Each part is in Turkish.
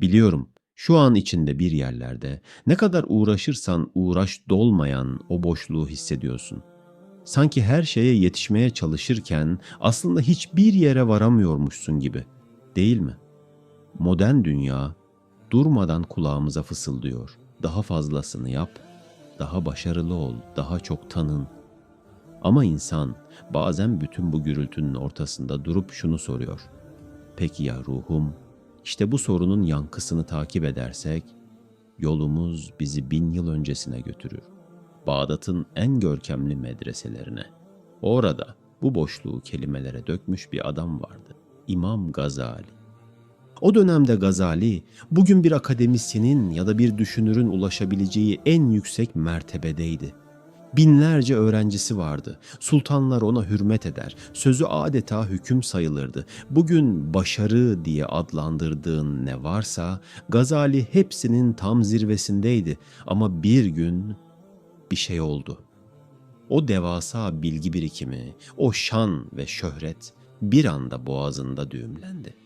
Biliyorum şu an içinde bir yerlerde ne kadar uğraşırsan uğraş dolmayan o boşluğu hissediyorsun. Sanki her şeye yetişmeye çalışırken aslında hiçbir yere varamıyormuşsun gibi. Değil mi? Modern dünya durmadan kulağımıza fısıldıyor. Daha fazlasını yap, daha başarılı ol, daha çok tanın. Ama insan bazen bütün bu gürültünün ortasında durup şunu soruyor. Peki ya ruhum? İşte bu sorunun yankısını takip edersek yolumuz bizi bin yıl öncesine götürür. Bağdat'ın en görkemli medreselerine. Orada bu boşluğu kelimelere dökmüş bir adam vardı. İmam Gazali. O dönemde Gazali, bugün bir akademisyenin ya da bir düşünürün ulaşabileceği en yüksek mertebedeydi. Binlerce öğrencisi vardı. Sultanlar ona hürmet eder. Sözü adeta hüküm sayılırdı. Bugün başarı diye adlandırdığın ne varsa Gazali hepsinin tam zirvesindeydi. Ama bir gün bir şey oldu. O devasa bilgi birikimi, o şan ve şöhret bir anda boğazında düğümlendi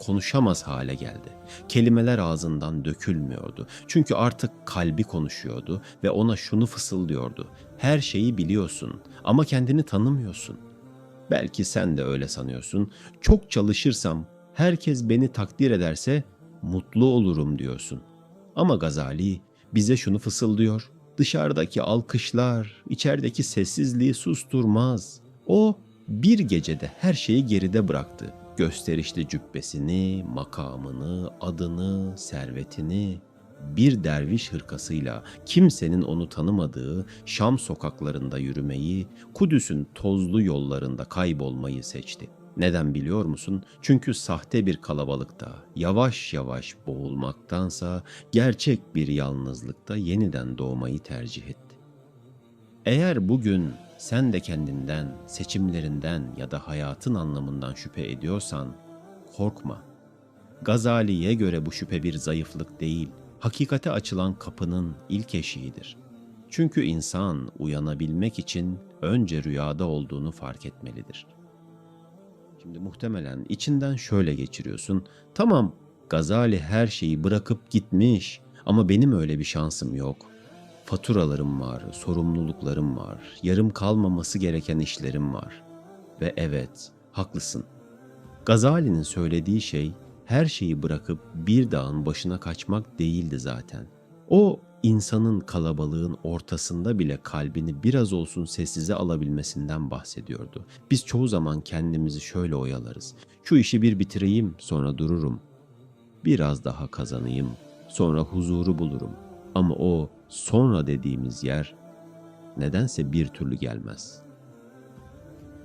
konuşamaz hale geldi. Kelimeler ağzından dökülmüyordu. Çünkü artık kalbi konuşuyordu ve ona şunu fısıldıyordu. Her şeyi biliyorsun ama kendini tanımıyorsun. Belki sen de öyle sanıyorsun. Çok çalışırsam, herkes beni takdir ederse mutlu olurum diyorsun. Ama Gazali bize şunu fısıldıyor. Dışarıdaki alkışlar, içerideki sessizliği susturmaz. O bir gecede her şeyi geride bıraktı gösterişli cübbesini, makamını, adını, servetini bir derviş hırkasıyla kimsenin onu tanımadığı Şam sokaklarında yürümeyi, Kudüs'ün tozlu yollarında kaybolmayı seçti. Neden biliyor musun? Çünkü sahte bir kalabalıkta yavaş yavaş boğulmaktansa gerçek bir yalnızlıkta yeniden doğmayı tercih etti. Eğer bugün sen de kendinden, seçimlerinden ya da hayatın anlamından şüphe ediyorsan korkma. Gazali'ye göre bu şüphe bir zayıflık değil, hakikate açılan kapının ilk eşiğidir. Çünkü insan uyanabilmek için önce rüyada olduğunu fark etmelidir. Şimdi muhtemelen içinden şöyle geçiriyorsun. Tamam, Gazali her şeyi bırakıp gitmiş ama benim öyle bir şansım yok. Faturalarım var, sorumluluklarım var, yarım kalmaması gereken işlerim var. Ve evet, haklısın. Gazali'nin söylediği şey her şeyi bırakıp bir dağın başına kaçmak değildi zaten. O insanın kalabalığın ortasında bile kalbini biraz olsun sessize alabilmesinden bahsediyordu. Biz çoğu zaman kendimizi şöyle oyalarız. Şu işi bir bitireyim, sonra dururum. Biraz daha kazanayım, sonra huzuru bulurum. Ama o sonra dediğimiz yer nedense bir türlü gelmez.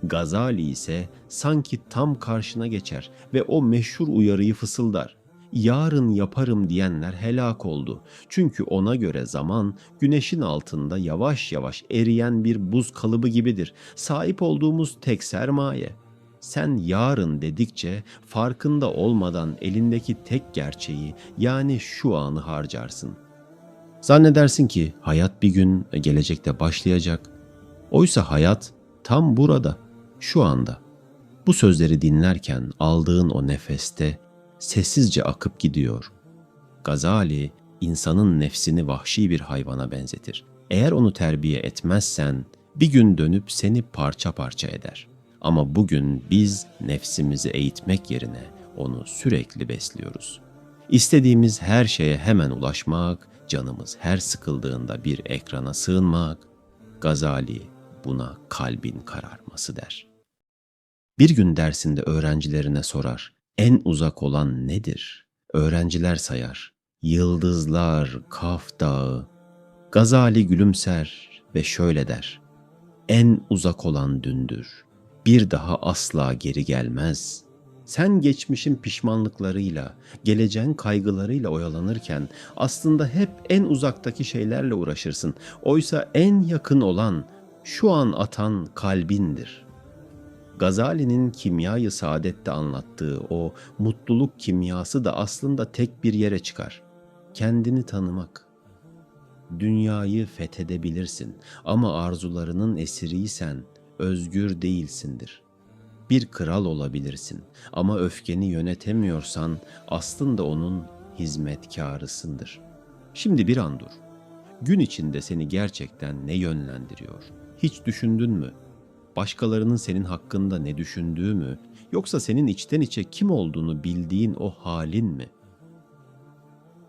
Gazali ise sanki tam karşına geçer ve o meşhur uyarıyı fısıldar. Yarın yaparım diyenler helak oldu. Çünkü ona göre zaman güneşin altında yavaş yavaş eriyen bir buz kalıbı gibidir. Sahip olduğumuz tek sermaye. Sen yarın dedikçe farkında olmadan elindeki tek gerçeği yani şu anı harcarsın.'' Zannedersin ki hayat bir gün gelecekte başlayacak. Oysa hayat tam burada, şu anda. Bu sözleri dinlerken aldığın o nefeste sessizce akıp gidiyor. Gazali insanın nefsini vahşi bir hayvana benzetir. Eğer onu terbiye etmezsen bir gün dönüp seni parça parça eder. Ama bugün biz nefsimizi eğitmek yerine onu sürekli besliyoruz. İstediğimiz her şeye hemen ulaşmak, canımız her sıkıldığında bir ekrana sığınmak, Gazali buna kalbin kararması der. Bir gün dersinde öğrencilerine sorar, en uzak olan nedir? Öğrenciler sayar, yıldızlar, Kaf Dağı. Gazali gülümser ve şöyle der, en uzak olan dündür, bir daha asla geri gelmez.'' Sen geçmişin pişmanlıklarıyla, geleceğin kaygılarıyla oyalanırken aslında hep en uzaktaki şeylerle uğraşırsın. Oysa en yakın olan şu an atan kalbindir. Gazali'nin kimyayı saadette anlattığı o mutluluk kimyası da aslında tek bir yere çıkar. Kendini tanımak. Dünyayı fethedebilirsin ama arzularının esiriysen özgür değilsindir.'' Bir kral olabilirsin ama öfkeni yönetemiyorsan aslında onun hizmetkarısındır. Şimdi bir an dur. Gün içinde seni gerçekten ne yönlendiriyor? Hiç düşündün mü? Başkalarının senin hakkında ne düşündüğü mü? Yoksa senin içten içe kim olduğunu bildiğin o halin mi?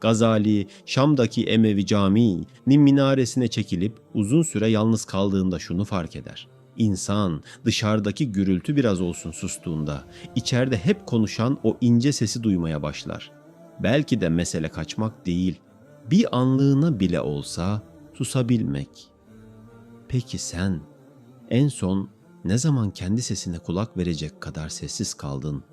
Gazali, Şam'daki Emevi Camii'nin minaresine çekilip uzun süre yalnız kaldığında şunu fark eder. İnsan dışarıdaki gürültü biraz olsun sustuğunda, içeride hep konuşan o ince sesi duymaya başlar. Belki de mesele kaçmak değil, bir anlığına bile olsa susabilmek. Peki sen en son ne zaman kendi sesine kulak verecek kadar sessiz kaldın?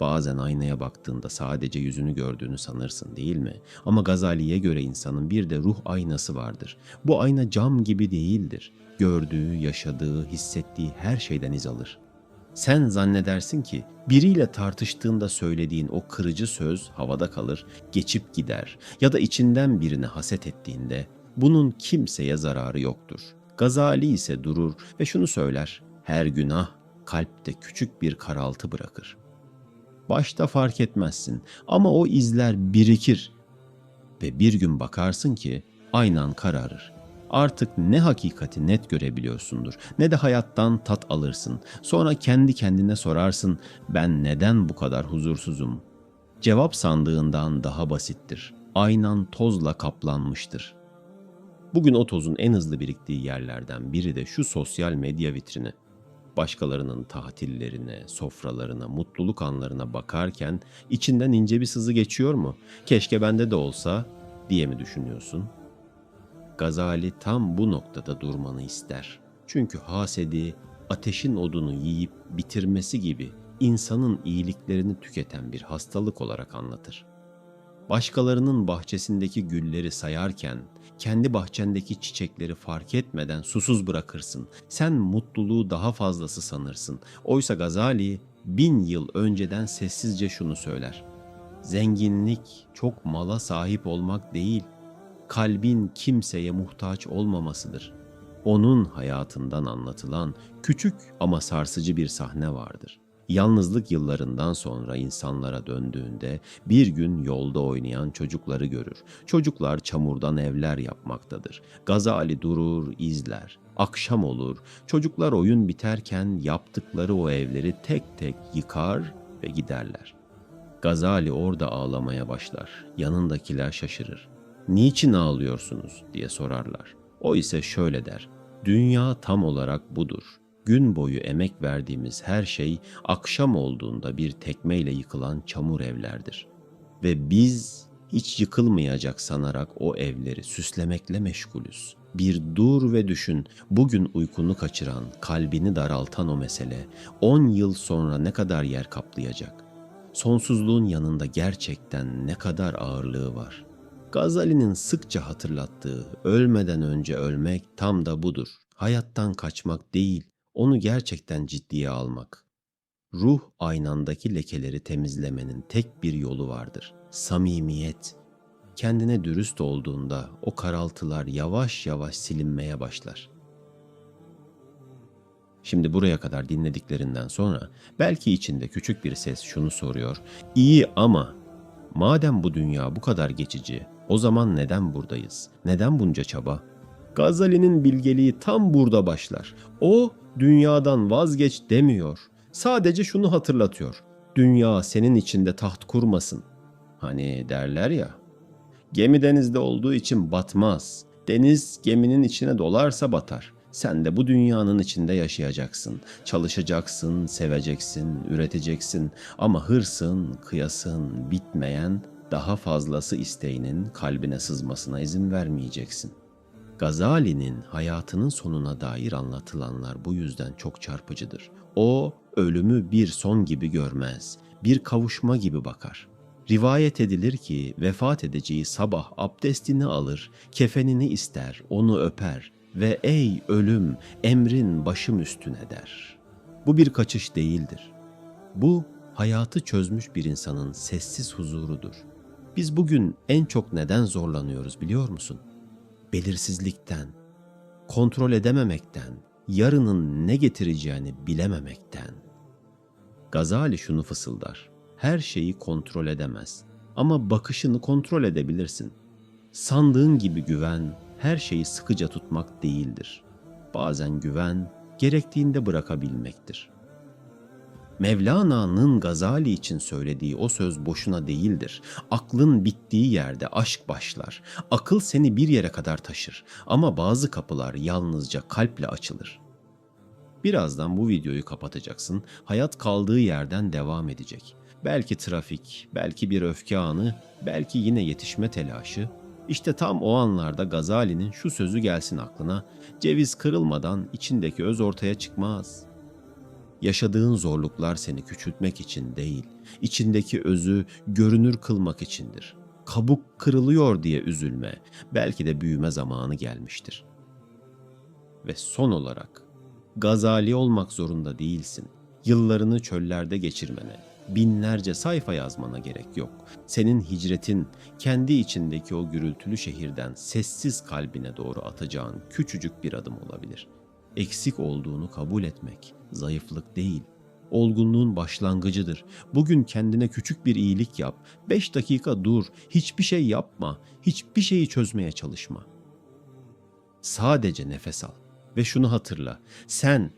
Bazen aynaya baktığında sadece yüzünü gördüğünü sanırsın değil mi? Ama Gazali'ye göre insanın bir de ruh aynası vardır. Bu ayna cam gibi değildir. Gördüğü, yaşadığı, hissettiği her şeyden iz alır. Sen zannedersin ki biriyle tartıştığında söylediğin o kırıcı söz havada kalır, geçip gider ya da içinden birine haset ettiğinde bunun kimseye zararı yoktur. Gazali ise durur ve şunu söyler. Her günah kalpte küçük bir karaltı bırakır. Başta fark etmezsin ama o izler birikir ve bir gün bakarsın ki aynan kararır. Artık ne hakikati net görebiliyorsundur ne de hayattan tat alırsın. Sonra kendi kendine sorarsın ben neden bu kadar huzursuzum? Cevap sandığından daha basittir. Aynan tozla kaplanmıştır. Bugün o tozun en hızlı biriktiği yerlerden biri de şu sosyal medya vitrini. Başkalarının tatillerine, sofralarına, mutluluk anlarına bakarken içinden ince bir sızı geçiyor mu? Keşke bende de olsa diye mi düşünüyorsun? Gazali tam bu noktada durmanı ister. Çünkü hasedi ateşin odunu yiyip bitirmesi gibi insanın iyiliklerini tüketen bir hastalık olarak anlatır. Başkalarının bahçesindeki gülleri sayarken kendi bahçendeki çiçekleri fark etmeden susuz bırakırsın. Sen mutluluğu daha fazlası sanırsın. Oysa Gazali bin yıl önceden sessizce şunu söyler. Zenginlik çok mala sahip olmak değil, kalbin kimseye muhtaç olmamasıdır. Onun hayatından anlatılan küçük ama sarsıcı bir sahne vardır. Yalnızlık yıllarından sonra insanlara döndüğünde bir gün yolda oynayan çocukları görür. Çocuklar çamurdan evler yapmaktadır. Gazali durur, izler. Akşam olur. Çocuklar oyun biterken yaptıkları o evleri tek tek yıkar ve giderler. Gazali orada ağlamaya başlar. Yanındakiler şaşırır. Niçin ağlıyorsunuz diye sorarlar. O ise şöyle der. Dünya tam olarak budur. Gün boyu emek verdiğimiz her şey akşam olduğunda bir tekmeyle yıkılan çamur evlerdir. Ve biz hiç yıkılmayacak sanarak o evleri süslemekle meşgulüz. Bir dur ve düşün, bugün uykunu kaçıran, kalbini daraltan o mesele 10 yıl sonra ne kadar yer kaplayacak? Sonsuzluğun yanında gerçekten ne kadar ağırlığı var? Gazali'nin sıkça hatırlattığı ölmeden önce ölmek tam da budur. Hayattan kaçmak değil, onu gerçekten ciddiye almak. Ruh aynandaki lekeleri temizlemenin tek bir yolu vardır. Samimiyet. Kendine dürüst olduğunda o karaltılar yavaş yavaş silinmeye başlar. Şimdi buraya kadar dinlediklerinden sonra belki içinde küçük bir ses şunu soruyor. İyi ama madem bu dünya bu kadar geçici, o zaman neden buradayız? Neden bunca çaba? Gazali'nin bilgeliği tam burada başlar. O dünyadan vazgeç demiyor. Sadece şunu hatırlatıyor. Dünya senin içinde taht kurmasın. Hani derler ya. Gemi denizde olduğu için batmaz. Deniz geminin içine dolarsa batar. Sen de bu dünyanın içinde yaşayacaksın. Çalışacaksın, seveceksin, üreteceksin. Ama hırsın, kıyasın, bitmeyen daha fazlası isteğinin kalbine sızmasına izin vermeyeceksin. Gazali'nin hayatının sonuna dair anlatılanlar bu yüzden çok çarpıcıdır. O ölümü bir son gibi görmez, bir kavuşma gibi bakar. Rivayet edilir ki vefat edeceği sabah abdestini alır, kefenini ister, onu öper ve ey ölüm emrin başım üstüne der. Bu bir kaçış değildir. Bu hayatı çözmüş bir insanın sessiz huzurudur. Biz bugün en çok neden zorlanıyoruz biliyor musun? Belirsizlikten, kontrol edememekten, yarının ne getireceğini bilememekten. Gazali şunu fısıldar. Her şeyi kontrol edemez. ama bakışını kontrol edebilirsin. Sandığın gibi güven her şeyi sıkıca tutmak değildir. Bazen güven gerektiğinde bırakabilmektir. Mevlana'nın Gazali için söylediği o söz boşuna değildir. Aklın bittiği yerde aşk başlar. Akıl seni bir yere kadar taşır ama bazı kapılar yalnızca kalple açılır. Birazdan bu videoyu kapatacaksın. Hayat kaldığı yerden devam edecek. Belki trafik, belki bir öfke anı, belki yine yetişme telaşı. İşte tam o anlarda Gazali'nin şu sözü gelsin aklına. Ceviz kırılmadan içindeki öz ortaya çıkmaz. Yaşadığın zorluklar seni küçültmek için değil, içindeki özü görünür kılmak içindir. Kabuk kırılıyor diye üzülme, belki de büyüme zamanı gelmiştir. Ve son olarak, Gazali olmak zorunda değilsin. Yıllarını çöllerde geçirmene, binlerce sayfa yazmana gerek yok. Senin hicretin kendi içindeki o gürültülü şehirden sessiz kalbine doğru atacağın küçücük bir adım olabilir. Eksik olduğunu kabul etmek zayıflık değil, olgunluğun başlangıcıdır. Bugün kendine küçük bir iyilik yap. Beş dakika dur, hiçbir şey yapma, hiçbir şeyi çözmeye çalışma. Sadece nefes al ve şunu hatırla. Sen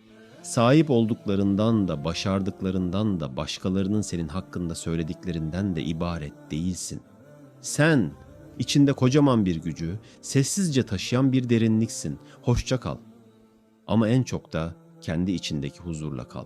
sahip olduklarından da başardıklarından da başkalarının senin hakkında söylediklerinden de ibaret değilsin. Sen içinde kocaman bir gücü sessizce taşıyan bir derinliksin. Hoşça kal. Ama en çok da kendi içindeki huzurla kal.